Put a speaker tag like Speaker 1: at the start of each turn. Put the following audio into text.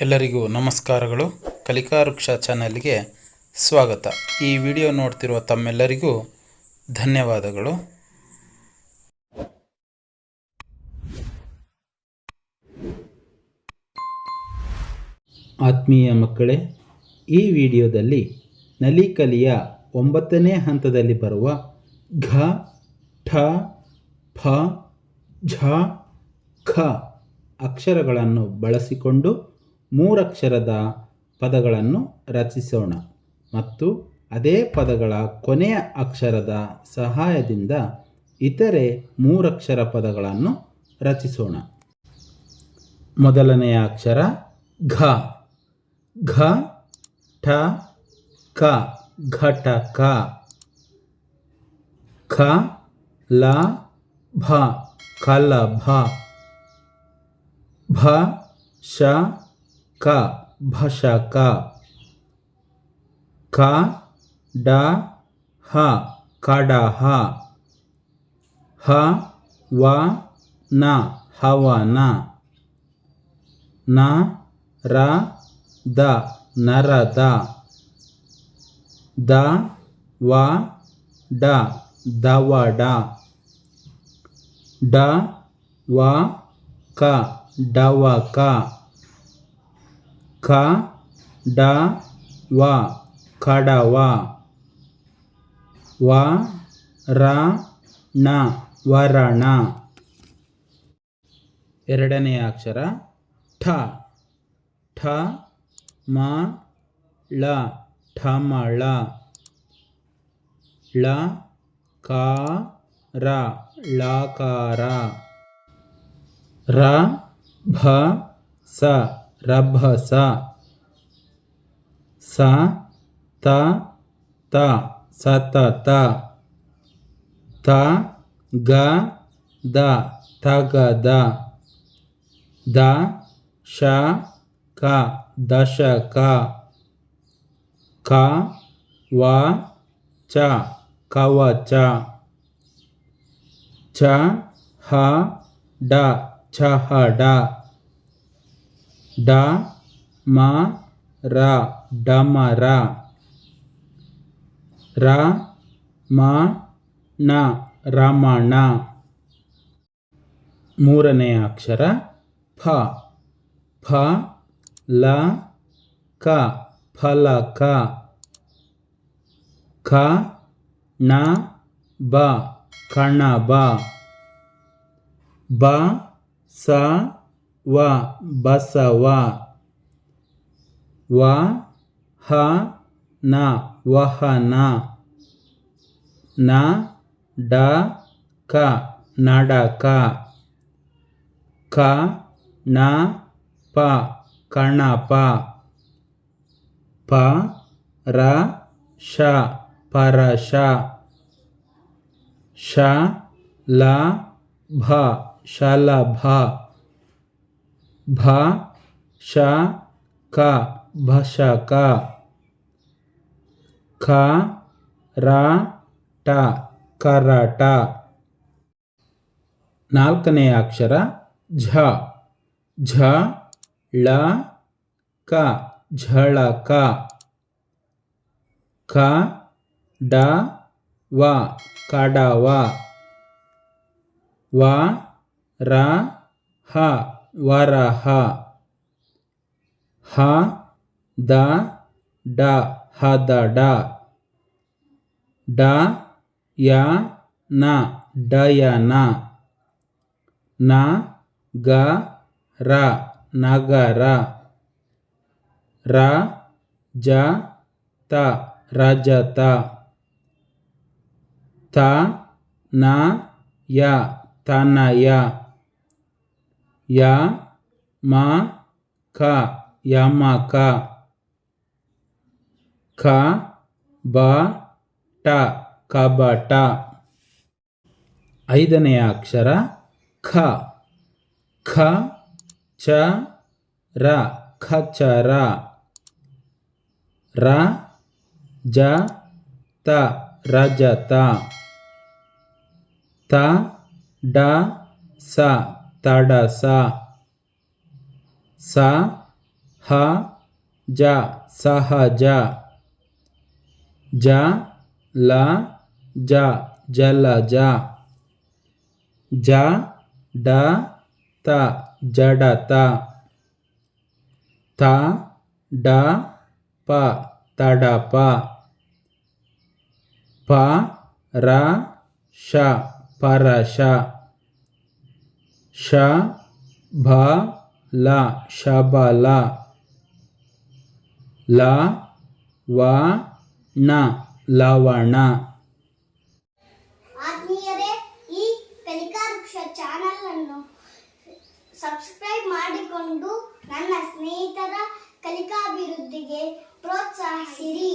Speaker 1: ಎಲ್ಲರಿಗೂ ನಮಸ್ಕಾರಗಳು. ಕಲಿಕಾ ವೃಕ್ಷ ಚಾನಲ್ಗೆ ಸ್ವಾಗತ. ಈ ವಿಡಿಯೋ ನೋಡ್ತಿರುವ ತಮ್ಮೆಲ್ಲರಿಗೂ ಧನ್ಯವಾದಗಳು. ಆತ್ಮೀಯ ಮಕ್ಕಳೇ, ಈ ವಿಡಿಯೋದಲ್ಲಿ ನಲಿಕಲಿಯ ಒಂಬತ್ತನೇ ಹಂತದಲ್ಲಿ ಬರುವ ಘ, ಠ, ಫ, ಝ, ಖ ಅಕ್ಷರಗಳನ್ನು ಬಳಸಿಕೊಂಡು ಮೂರಕ್ಷರದ ಪದಗಳನ್ನು ರಚಿಸೋಣ ಮತ್ತು ಅದೇ ಪದಗಳ ಕೊನೆಯ ಅಕ್ಷರದ ಸಹಾಯದಿಂದ ಇತರೆ ಮೂರಕ್ಷರ ಪದಗಳನ್ನು ರಚಿಸೋಣ. ಮೊದಲನೆಯ ಅಕ್ಷರ ಘ. ಘ, ಠ, ಕ, ಘಟಕ. ಖ, ಲ, ಭ, ಕಲಭ. ಭ ಶ ಕ ಭಷಕ ಕ. ಡ, ಹ ಕಡಹ ಹ. ವ, ನ ಹವನ ನ. ರ, ದ ನರದ ದ. ವ, ಡ ದವಡ ಡ. ವ, ಕ ಡವಕ ಕ ಡ ವ ಕಡವ ವ ರ ಣ ವರಣ. ಎರಡನೆಯ ಅಕ್ಷರ ಠ ಠ ಮ ಳ ಠಮಳ, ಳ ಕ ರ ಳಕಾರ. ರ, ಭ, ಸ. रभस। स त त सतत। त ग द तगद। द श क दशक। क व च कवच। च ह ड डहड ಡ, ಮ, ರ ಡಮರ ರ. ಮ ಣ ರಮಣ. ಮೂರನೆಯ ಅಕ್ಷರ ಫ ಫ ಲ, ಕ, ಫಲಕ. ಖ ಣ ಬ, ಕಣಬ. ಬ, ಸ ವ ಬಸವ ವ. ಹ, ನ ವಹನ ನ, ಡ, ಕ, ನಡಕ. ಕ, ನ, ಪ, ಕಣಪ. ಪ, ರ, ಶ, ಪರಶ. ಶ, ಲ, ಭ, ಶಲಭ. ಭ ಶ ಕ ಭಷಕ ಖ ರ ಟ ಕರಟ ನಾಲ್ಕನೆಯ ಅಕ್ಷರ ಝ. ಝ, ಳ, ಕ, ಝಳಕ. ಖ ಡ, ವ, ಕಡವ. ವ, ರ, ಹ. ವರಹ ಹ ದ ಡ ಹದಡ ಡ ಯ ನ ಡಯನ ನ ಗ ರ ನಗರ ರ ಜ ತ ರಜತ ತ ನ ಯ ತನಯ ಯ, ಮಾ, ಕ ಯಮಕ ಖ, ಬ, ಟ ಕಬಟ ಐದನೆಯ ಅಕ್ಷರ ಖ. ಖ, ಚ, ರ ಖಚರ ರ. ಜ, ತ ರಜತ ತ, ಡ, ಸ. ತಡಸ ಸ ಹ ಜ ಸಹಜ ಜ ಲ ಜ ಜಲಜ ಜ ಡ ತ ಜಡತ ತ ಡ ಪ ತಡಪ ಪ ರ ಶ ಪರಶ ಶ ಭ ಲ ಶಬಲ ಲ. ವ ಣ ಲವಣ
Speaker 2: ಆತ್ಮೀಯರೇ, ಈ ಕಲಿಕಾ ವೃಕ್ಷ ಚಾನಲ್ ಅನ್ನು ಸಬ್ಸ್ಕ್ರೈಬ್ ಮಾಡಿಕೊಂಡು ನನ್ನ ಸ್ನೇಹಿತರ ಕಲಿಕಾಭಿವೃದ್ಧಿಗೆ ಪ್ರೋತ್ಸಾಹಿಸಿರಿ.